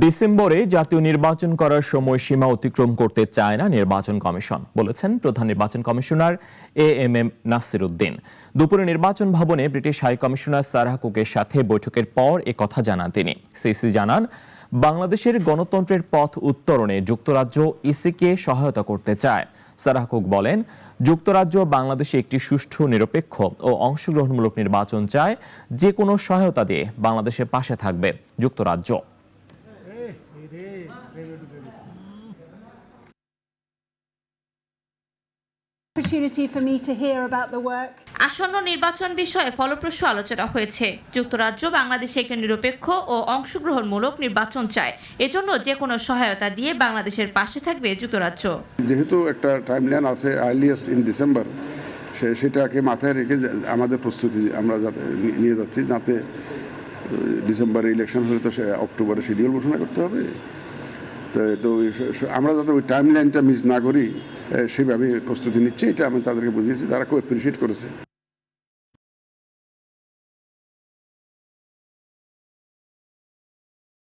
ডিসেম্বরে জাতীয় নির্বাচন করার সময়সীমা অতিক্রম করতে চায় না নির্বাচন কমিশন, বলেছেন প্রধান নির্বাচন commissioner A M M Nasir Uddin দুপুরে নির্বাচন ভবনে ব্রিটিশ হাই কমিশনার সারাহ কুকের সাথে বৈঠকের পর এ কথা জানান তিনি। সিসি জানান, বাংলাদেশের গণতন্ত্রের পথ উত্তরণে যুক্তরাজ্য ইসিকে সহায়তা করতে চায়। সারাহ কুক বলেন, যুক্তরাজ্য বাংলাদেশে একটি সুষ্ঠু, নিরপেক্ষ ও অংশগ্রহণমূলক নির্বাচন চায়, যে কোনো সহায়তা দিয়ে বাংলাদেশের পাশে থাকবে যুক্তরাজ্য। Opportunity for me to hear about the work. আসন্ন নির্বাচন বিষয়ে ফলপ্রসূ আলোচনা হয়েছে। যুক্তরাজ্য বাংলাদেশে একটি নিরপেক্ষ ও অংশগ্রহণমূলক নির্বাচন চায়। এজন্য যে কোনো সহায়তা দিয়ে বাংলাদেশের পাশে থাকবে যুক্তরাজ্য। যেহেতু একটা টাইমলাইন আছে আর্লিয়েস্ট ইন ডিসেম্বর সে সেটাকে মাথায় রেখে আমাদের প্রস্তুতি আমরা যাতে নিয়ে যাচ্ছি যাতে ডিসেম্বরে ইলেকশন হলে তো সে অক্টোবরে শিডিউল ঘোষণা করতে হবে। তো তো আমরা যাতে ওই টাইম লাইনটা মিস না করি সেভাবে প্রস্তুতি নিচ্ছি, এটা আমি তাদেরকে বুঝিয়েছি, তারা খুব অ্যাপ্রিসিয়েট করেছে।